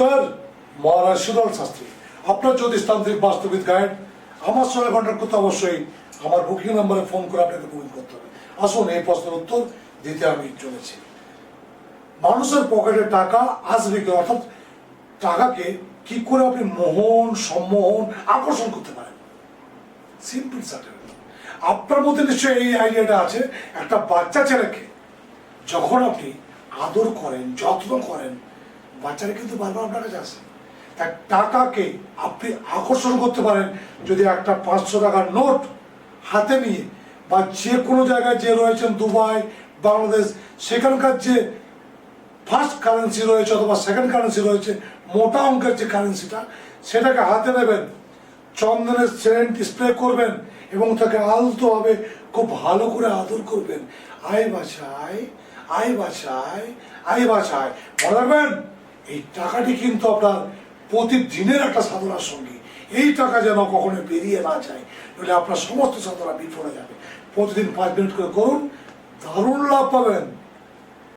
নমস্কার, মহারাজ সুদল শাস্ত্রী। আপনার জ্যোতিষতান্ত্রিক বাস্তবিক গাইড, আমার সঙ্গে কন্ট্যাক্ট করতে অবশ্যই আমার বুকিং নাম্বারে ফোন করে আপনাকে বুকিং করতে হবে। আসুন, এই প্রশ্নের উত্তর দিতে আমি চলেছি। মানুষের পকেটে টাকা আসবে কি অর্থাৎ টাকাকে কি করে আপনি মোহন, সম্মোহন আকর্ষণ করতে পারেন? সিম্পল সার্টেন আপনার মধ্যে নিশ্চয়ই এই আইডিয়াটা আছে, একটা বাচ্চা ছেলেকে যখন আপনি আদর করেন, যত্ন করেন বাচ্চারা কিন্তু বারবার আপনার কাছে আসে। এক টাকাকে আপনি আকর্ষণ করতে পারেন যদি একটা পাঁচশো টাকার নোট হাতে নিয়ে বা যে কোনো জায়গায় যে রয়েছেন দুবাই, বাংলাদেশ, সেখানকার যে ফার্স্ট কারেন্সি রয়েছে অথবা সেকেন্ড কারেন্সি রয়েছে, মোটা অঙ্কের যে কারেন্সিটা সেটাকে হাতে নেবেন, চন্দনের সেন্ট স্প্রে করবেন এবং তাকে আলতোভাবে খুব ভালো করে আদর করবেন। আয় বাসায় আয় বাসায় আয় বাসায়। মনে রাখবেন? এই টাকাটি কিন্তু আপনার প্রতিদিনের একটা সাধনার সঙ্গী। এই টাকা যেন কখনো বেরিয়ে না যায়, নইলে আপনার সমস্ত সাধনা বিফলে যাবে। প্রতিদিন পাঁচ মিনিট করে করুন, দারুণ লাভ পাবেন।